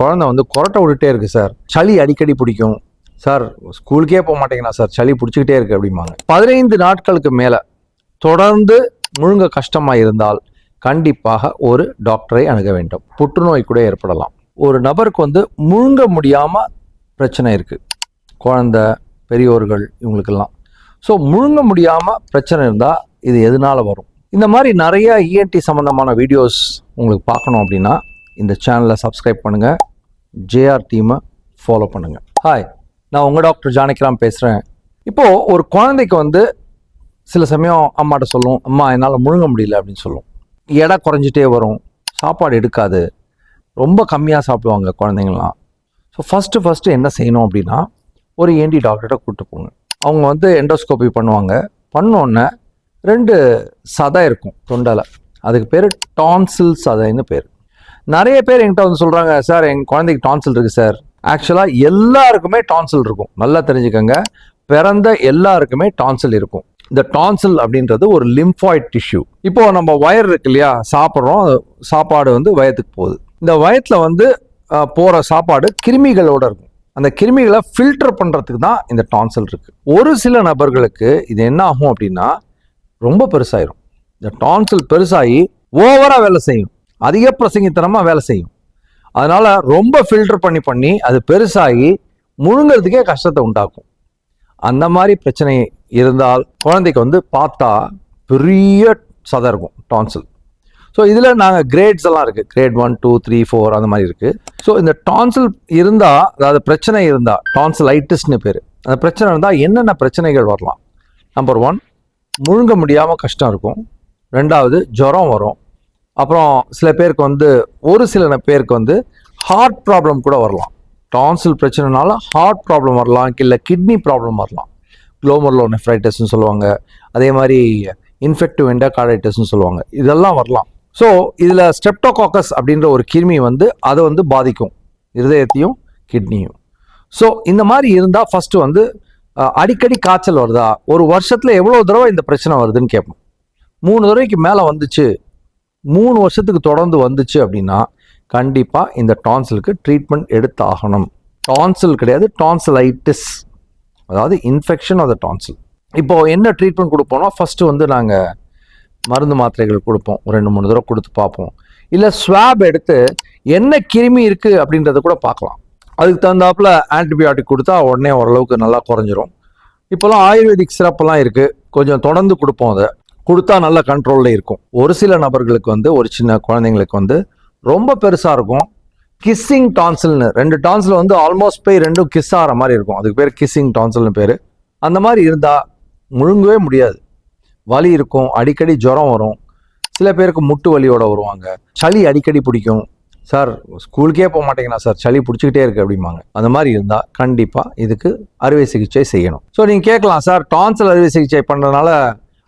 குழந்தை வந்து கொரட்டை விட்டுட்டே இருக்கு சார். சளி அடிக்கடி பிடிக்கும். சார் ஸ்கூலுக்கே போக மாட்டேங்கிறா சார். சளி பிடிச்சிக்கிட்டே இருக்கு அப்படிம்பாங்க. பதினைந்து நாட்களுக்கு மேலே தொடர்ந்து முழுங்க கஷ்டமாக இருந்தால் கண்டிப்பாக ஒரு டாக்டரை அணுக வேண்டும். புற்றுநோய் கூட ஏற்படலாம். ஒரு நபருக்கு வந்து முழுங்க முடியாமல் பிரச்சனை இருக்குது குழந்தை பெரியோர்கள் இவங்களுக்கெல்லாம். ஸோ முழுங்க முடியாமல் பிரச்சனை இருந்தால் இது எதனால வரும்? இந்த மாதிரி நிறைய இஎன்டி சம்மந்தமான வீடியோஸ் உங்களுக்கு பார்க்கணும் அப்படின்னா இந்த சேனலை சப்ஸ்கிரைப் பண்ணுங்கள் ஜேஆர் டீமை ஃபாலோ பண்ணுங்கள் ஹாய் நான் உங்கள் டாக்டர் ஜானகிராம் பேசுகிறேன் இப்போது ஒரு குழந்தைக்கு வந்து சில சமயம் அம்மாட்ட சொல்லும் அம்மா என்னால் முழுங்க முடியல அப்படின்னு சொல்லும் எடை குறைஞ்சிட்டே வரும். சாப்பாடு எடுக்காது. ரொம்ப கம்மியாக சாப்பிடுவாங்க குழந்தைங்களாம் ஸோ ஃபஸ்ட்டு ஃபஸ்ட்டு என்ன செய்யணும் அப்படின்னா ஒரு ஏண்டி டாக்டர்கிட்ட கூப்பிட்டு போங்க. அவங்க வந்து எண்டோஸ்கோபி பண்ணுவாங்க. பண்ணோன்னே ரெண்டு சதை இருக்கும் தொண்டலை. அதுக்கு பேர் டான்சில் சதைன்னு பேர். நிறைய பேர் என்கிட்ட வந்து சொல்கிறாங்க சார் எங்கள் குழந்தைக்கு டான்சில் இருக்குது சார். ஆக்சுவலாக எல்லாருக்குமே டான்சில் இருக்கும். நல்லா தெரிஞ்சுக்கோங்க. பிறந்த எல்லாருக்குமே டான்சில் இருக்கும். இந்த டான்சில் அப்படின்றது ஒரு லிம்ஃபாய்ட் டிஷ்யூ இப்போ நம்ம வயர் இருக்கு இல்லையா சாப்பிட்றோம். சாப்பாடு வந்து வயத்துக்கு போகுது. இந்த வயத்தில் வந்து போகிற சாப்பாடு கிருமிகளோட இருக்கும். அந்த கிருமிகளை ஃபில்டர் பண்ணுறதுக்கு தான் இந்த டான்சில் இருக்குது ஒரு சில நபர்களுக்கு இது என்ன ஆகும் அப்படின்னா ரொம்ப பெருசாயிரும். இந்த டான்சில் பெருசாகி ஓவராக வேலை செய்யும். அதிக பிரசங்கித்தனமாக வேலை செய்யும். அதனால் ரொம்ப ஃபில்டர் பண்ணி பண்ணி அது பெருசாகி முழுங்கிறதுக்கே கஷ்டத்தை உண்டாக்கும். அந்த மாதிரி பிரச்சனை இருந்தால் குழந்தைக்கு வந்து பார்த்தா பெரிய சதை இருக்கும் டான்சில். ஸோ இதில் நாங்கள் கிரேட்ஸ் எல்லாம் இருக்குது grade one two three four அந்த மாதிரி இருக்குது ஸோ இந்த டான்சில் இருந்தால் அதாவது பிரச்சனை இருந்தால் டான்சிலைட்டிஸ்னு பேர். அந்த பிரச்சனை இருந்தால் என்னென்ன பிரச்சனைகள் வரலாம்? நம்பர் ஒன் முழுங்க முடியாமல் கஷ்டம் இருக்கும். ரெண்டாவது ஜுரம் வரும். அப்புறம் சில பேருக்கு வந்து ஒரு சில பேருக்கு வந்து ஹார்ட் ப்ராப்ளம் கூட வரலாம். டான்சில் பிரச்சனைனால ஹார்ட் ப்ராப்ளம் வரலாம் இல்லை கிட்னி ப்ராப்ளம் வரலாம். குளோமர்லோ நெஃப்ரைட்டிஸ்னு சொல்லுவாங்க. அதே மாதிரி இன்ஃபெக்டிவ் எண்டகார்டைட்டிஸ்னு சொல்லுவாங்க. இதெல்லாம் வரலாம். ஸோ இதில் ஸ்டெப்டோகாக்கஸ் அப்படின்ற ஒரு கிருமி வந்து அதை வந்து பாதிக்கும். இருதயத்தையும் கிட்னியும் ஸோ இந்த மாதிரி இருந்தால் ஃபஸ்ட்டு வந்து அடிக்கடி காய்ச்சல் வருதா? ஒரு வருஷத்தில் எவ்வளோ தடவை இந்த பிரச்சனை வருதுன்னு கேட்போம். மூணு தடவைக்கு மேலே வந்துச்சு. மூணு வருஷத்துக்கு தொடர்ந்து வந்துச்சு அப்படின்னா கண்டிப்பாக இந்த டான்சிலுக்கு ட்ரீட்மெண்ட் எடுத்தாகணும். டான்சில் கிடையாது டான்சிலைட்டிஸ். அதாவது இன்ஃபெக்ஷன் ஆஃப் த டான்சில் இப்போ என்ன ட்ரீட்மெண்ட் கொடுப்போம்னா ஃபஸ்ட்டு வந்து நாங்கள் மருந்து மாத்திரைகள் கொடுப்போம். ஒரு ரெண்டு மூணு தடவை கொடுத்து பார்ப்போம். இல்லை ஸ்வாப் எடுத்து என்ன கிருமி இருக்குது அப்படின்றத கூட பார்க்கலாம். அதுக்கு தகுந்தாப்புல ஆன்டிபயோட்டிக் கொடுத்தா உடனே ஓரளவுக்கு நல்லா குறைஞ்சிரும். இப்போல்லாம் ஆயுர்வேதிக் சிறப்பெல்லாம் இருக்குது கொஞ்சம் தொடர்ந்து கொடுப்போம் அதை. கொடுத்தா நல்ல கண்ட்ரோலில் இருக்கும். ஒரு சில நபர்களுக்கு வந்து ஒரு சின்ன குழந்தைங்களுக்கு வந்து ரொம்ப பெருசாக இருக்கும். கிஸ்ஸிங் டான்சில்னு ரெண்டு டான்சில் வந்து ஆல்மோஸ்ட் போய் ரெண்டும் கிஸ் ஆகிற மாதிரி இருக்கும். அதுக்கு பேர் கிஸ்ஸிங் டான்சில்னு பேர். அந்த மாதிரி இருந்தால் முழுங்கவே முடியாது. வலி இருக்கும் அடிக்கடி ஜுரம் வரும். சில பேருக்கு முட்டு வலியோடு வருவாங்க. சளி அடிக்கடி பிடிக்கும். சார் ஸ்கூலுக்கே போக மாட்டேங்கிறா சார். சளி பிடிச்சிக்கிட்டே இருக்கு அப்படிம்பாங்க. அந்த மாதிரி இருந்தால் கண்டிப்பாக இதுக்கு அறுவை சிகிச்சை செய்யணும். ஸோ நீங்கள் கேட்கலாம் சார் டான்சில் அறுவை சிகிச்சை பண்ணுறதுனால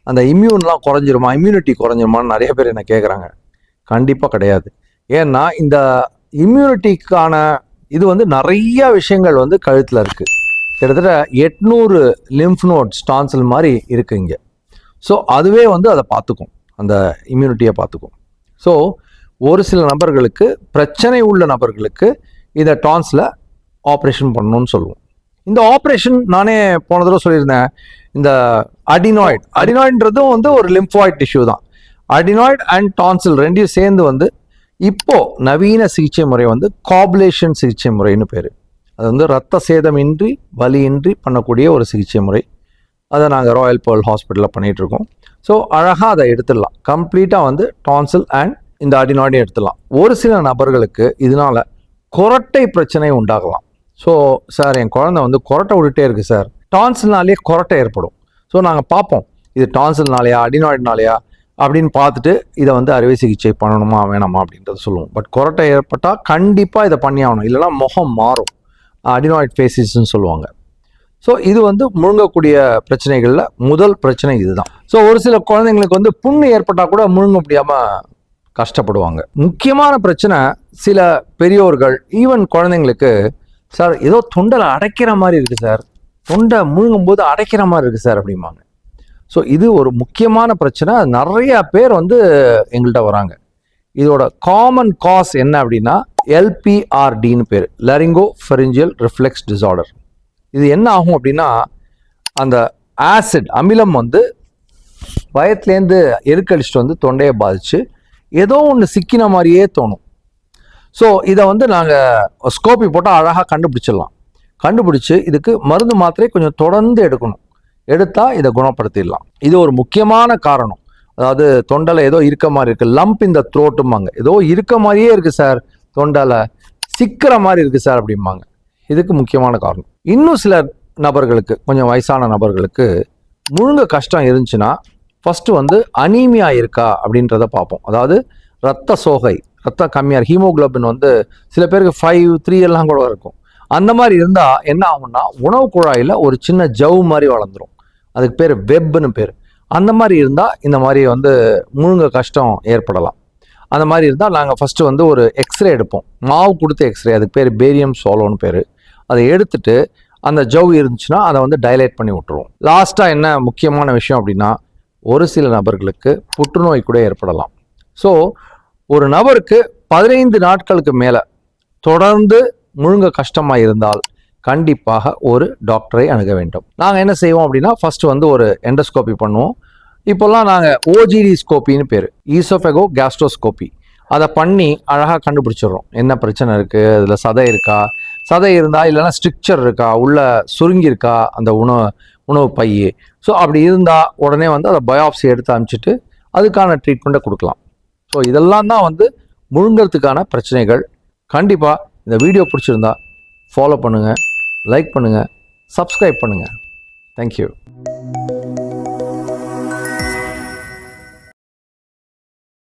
அந்த இம்யூன்லாம் குறைஞ்சிருமா? இம்யூனிட்டி குறைஞ்சிருமான்னு நிறைய பேர் என்ன கேட்குறாங்க கண்டிப்பாக கிடையாது. ஏன்னா இந்த இம்யூனிட்டிக்கான இது வந்து நிறைய விஷயங்கள் வந்து கழுத்தில் இருக்குது கிட்டத்தட்ட எட்நூறு லிம்ஃப் நோட்ஸ் டான்சில் மாதிரி இருக்குது இங்கே. ஸோ அதுவே வந்து அதை பார்த்துக்கும். அந்த இம்யூனிட்டியை பார்த்துக்கும். ஸோ ஒரு சில நபர்களுக்கு பிரச்சனை உள்ள நபர்களுக்கு இந்த டான்ஸில் ஆப்ரேஷன் பண்ணணும்னு சொல்லுவோம். இந்த ஆப்ரேஷன் நானே போன தடவை சொல்லியிருந்தேன். இந்த அடினாய்ட் அடினாய்டுன்றதும் வந்து ஒரு லிம்ஃபாய்ட் டிஷ்யூ தான். அடினாய்ட் அண்ட் டான்சில் ரெண்டையும் சேர்ந்து வந்து இப்போ நவீன சிகிச்சை முறை வந்து காபுலேஷன் சிகிச்சை முறைன்னு பேர். அது வந்து ரத்த சேதமின்றி வலியின்றி பண்ணக்கூடிய ஒரு சிகிச்சை முறை. அதை நாங்கள் ராயல் பேர்ல் ஹாஸ்பிட்டலில் பண்ணிகிட்ருக்கோம் ஸோ அழகாக அதை எடுத்துடலாம். கம்ப்ளீட்டாக வந்து டான்சில் அண்ட் இந்த அடினாய்டையும் எடுத்துடலாம். ஒரு சில நபர்களுக்கு இதனால் கொரட்டை பிரச்சனை உண்டாகலாம். ஸோ சார் என் குழந்தை வந்து கொரட்டை விட்டுட்டே இருக்குது சார் டான்சில்னாலே கொரட்டை ஏற்படும். ஸோ நாங்கள் பார்ப்போம். இது டான்சில்னாலையா அடினாய்டுனாலையா அப்படின்னு பார்த்துட்டு இதை வந்து அறுவை சிகிச்சை பண்ணணுமா வேணாமா அப்படின்றத சொல்லுவோம். பட் கொரட்டை ஏற்பட்டால் கண்டிப்பாக இதை பண்ணி ஆகணும். இல்லைன்னா முகம் மாறும். அடினாய்ட் ஃபேசிஸ்ன்னு சொல்லுவாங்க. ஸோ இது வந்து முழுங்கக்கூடிய பிரச்சனைகளில் முதல் பிரச்சனை இதுதான். ஸோ ஒரு சில குழந்தைங்களுக்கு வந்து புண்ணு ஏற்பட்டால் கூட முழுங்க முடியாமல் கஷ்டப்படுவாங்க. முக்கியமான பிரச்சனை சில பெரியோர்கள் ஈவன் குழந்தைங்களுக்கு சார் ஏதோ தொண்டலை அடைக்கிற மாதிரி இருக்குது சார். தொண்டை முழுங்கும் போது அடைக்கிற மாதிரி இருக்குது சார் அப்படிம்பாங்க. ஸோ இது ஒரு முக்கியமான பிரச்சனை. நிறைய பேர் வந்து எங்கள்கிட்ட வராங்க. இதோட காமன் காஸ் என்ன அப்படின்னா எல்பிஆர்டின்னு பேர். லரிங்கோ ஃபெரிஞ்சியல் ரிஃப்ளெக்ஸ் டிசார்டர் இது என்ன ஆகும் அப்படின்னா அந்த ஆசிட் அமிலம் வந்து வயத்துலேருந்து எருக்கடிச்சிட்டு வந்து தொண்டையை பாதிச்சு ஏதோ ஒன்று சிக்கின மாதிரியே தோணும். ஸோ இதை வந்து நாங்கள் ஸ்கோப்பி போட்டால் அழகாக கண்டுபிடிச்சிடலாம். கண்டுபிடிச்சு இதுக்கு மருந்து மாத்திரை கொஞ்சம் தொடர்ந்து எடுக்கணும். எடுத்தால் இதை குணப்படுத்திடலாம். இது ஒரு முக்கியமான காரணம். அதாவது தொண்டலை ஏதோ இருக்க மாதிரி இருக்குது லம்ப் இந்த த்ரோட்டும்பாங்க ஏதோ இருக்க மாதிரியே இருக்குது சார் தொண்டலை சிக்கிற மாதிரி இருக்குது சார் அப்படிம்பாங்க. இதுக்கு முக்கியமான காரணம். இன்னும் சில நபர்களுக்கு கொஞ்சம் வயசான நபர்களுக்கு முழுங்க கஷ்டம் இருந்துச்சுன்னா ஃபஸ்ட்டு வந்து அனீமியா இருக்கா அப்படின்றத பார்ப்போம். அதாவது ரத்த சோகை ரத்தம் கம்மியாக ஹீமோக்ளோபின் வந்து சில பேருக்கு ஃபைவ் த்ரீ எல்லாம் கூட இருக்கும். அந்த மாதிரி இருந்தால் என்ன ஆகும்னா உணவு குழாயில் ஒரு சின்ன ஜவ் மாதிரி வளர்ந்துரும். அதுக்கு பேர் வெப்னு பேர். அந்த மாதிரி இருந்தால் இந்த மாதிரி வந்து முழுங்க கஷ்டம் ஏற்படலாம். அந்த மாதிரி இருந்தால் நாங்கள் ஃபஸ்ட்டு வந்து ஒரு எக்ஸ்ரே எடுப்போம். மாவு கொடுத்த எக்ஸ்ரே அதுக்கு பேர் பேரியம் சோலோன்னு பேர். அதை எடுத்துட்டு அந்த ஜவ் இருந்துச்சுன்னா அதை வந்து டைலைட் பண்ணி விட்டுருவோம். லாஸ்ட்டாக என்ன முக்கியமான விஷயம் அப்படின்னா ஒரு சில நபர்களுக்கு புற்றுநோய் கூட ஏற்படலாம். ஸோ ஒரு நபருக்கு பதினைந்து நாட்களுக்கு மேலே தொடர்ந்து முழுங்க கஷ்டமாக இருந்தால் கண்டிப்பாக ஒரு டாக்டரை அணுக வேண்டும். நாங்கள் என்ன செய்வோம் அப்படின்னா ஃபஸ்ட்டு வந்து ஒரு எண்டோஸ்கோபி பண்ணுவோம். இப்போல்லாம் நாங்கள் ஓஜிடி ஸ்கோப்பின்னு பேர். ஈசோஃபெகோ கேஸ்ட்ரோஸ்கோப்பி அதை பண்ணி அழகாக கண்டுபிடிச்சிடுறோம். என்ன பிரச்சனை இருக்குது அதில் சதை இருக்கா? சதை இருந்தால் இல்லைன்னா ஸ்ட்ரிக்சர் இருக்கா? உள்ள சுருங்கி இருக்கா அந்த உணவு உணவு பை ஸோ அப்படி இருந்தால் உடனே வந்து அதை பயோப்சி எடுத்து அனுப்பிச்சிட்டு அதுக்கான ட்ரீட்மெண்ட்டை கொடுக்கலாம். ஸோ இதெல்லாம் தான் வந்து முழுங்கிறதுக்கான பிரச்சனைகள். கண்டிப்பாக இந்த வீடியோ பிடிச்சிருந்தா ஃபாலோ பண்ணுங்கள் லைக் பண்ணுங்கள் சப்ஸ்கிரைப் பண்ணுங்கள் தேங்க்யூ